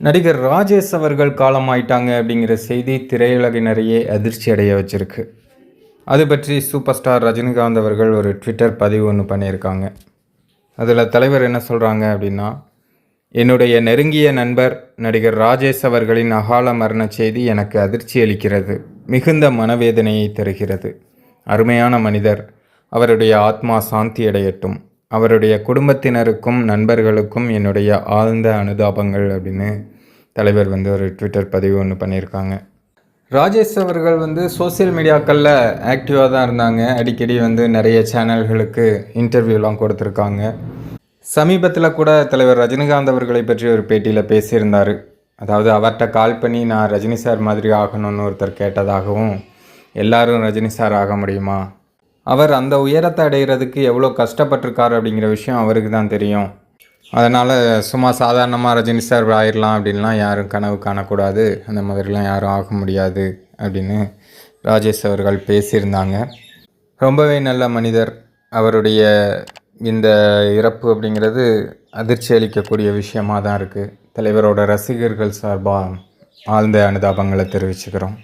நடிகர் ராஜேஷ் அவர்கள் காலமாயிட்டாங்க அப்படிங்கிற செய்தி திரையுலகினரையே அதிர்ச்சி அடைய வச்சிருக்கு. அது பற்றி சூப்பர் ஸ்டார் ரஜினிகாந்த் அவர்கள் ஒரு ட்விட்டர் பதிவு ஒன்று பண்ணியிருக்காங்க. அதில் தலைவர் என்ன சொல்கிறாங்க அப்படின்னா என்னுடைய நெருங்கிய நண்பர் நடிகர் ராஜேஷ் அவர்களின் அகால மரண செய்தி எனக்கு அதிர்ச்சி அளிக்கிறது. மிகுந்த மனவேதனையை தருகிறது. அருமையான மனிதர் அவருடைய ஆத்மா சாந்தி அடையட்டும். அவருடைய குடும்பத்தினருக்கும் நண்பர்களுக்கும் என்னுடைய ஆழ்ந்த அனுதாபங்கள் அப்படின்னு தலைவர் வந்து ஒரு ட்விட்டர் பதிவு ஒன்று பண்ணியிருக்காங்க. ராஜேஷ் அவர்கள் வந்து சோஷியல் மீடியாக்களில் ஆக்டிவாக தான் இருந்தாங்க. அடிக்கடி வந்து நிறைய சேனல்களுக்கு இன்டர்வியூலாம் கொடுத்துருக்காங்க. சமீபத்தில் கூட தலைவர் ரஜினிகாந்த் அவர்களை பற்றி ஒரு பேட்டியில் பேசியிருந்தார். அதாவது அவர்கிட்ட கால் பண்ணி நான் ரஜினி சார் மாதிரி ஆகணும்னு ஒருத்தர் கேட்டதாகவும் எல்லாரும் ரஜினி சார் ஆக முடியுமா? அவர் அந்த உயரத்தை அடைகிறதுக்கு எவ்வளோ கஷ்டப்பட்டிருக்காரு அப்படிங்கிற விஷயம் அவருக்கு தான் தெரியும். அதனால் சும்மா சாதாரணமாக ரஜினி சார் ஆயிடலாம் அப்படின்லாம் யாரும் கனவு காணக்கூடாது. அந்த மாதிரிலாம் யாரும் ஆக முடியாது அப்படின்னு ராஜேஷ் அவர்கள் பேசியிருந்தாங்க. ரொம்பவே நல்ல மனிதர். அவருடைய இந்த இறப்பு அப்படிங்கிறது அதிர்ச்சி அளிக்கக்கூடிய விஷயமாக தான் இருக்குது தலைவரோட ரசிகர்கள் சார்பாக ஆழ்ந்த அனுதாபங்களை தெரிவிச்சுக்கிறோம்.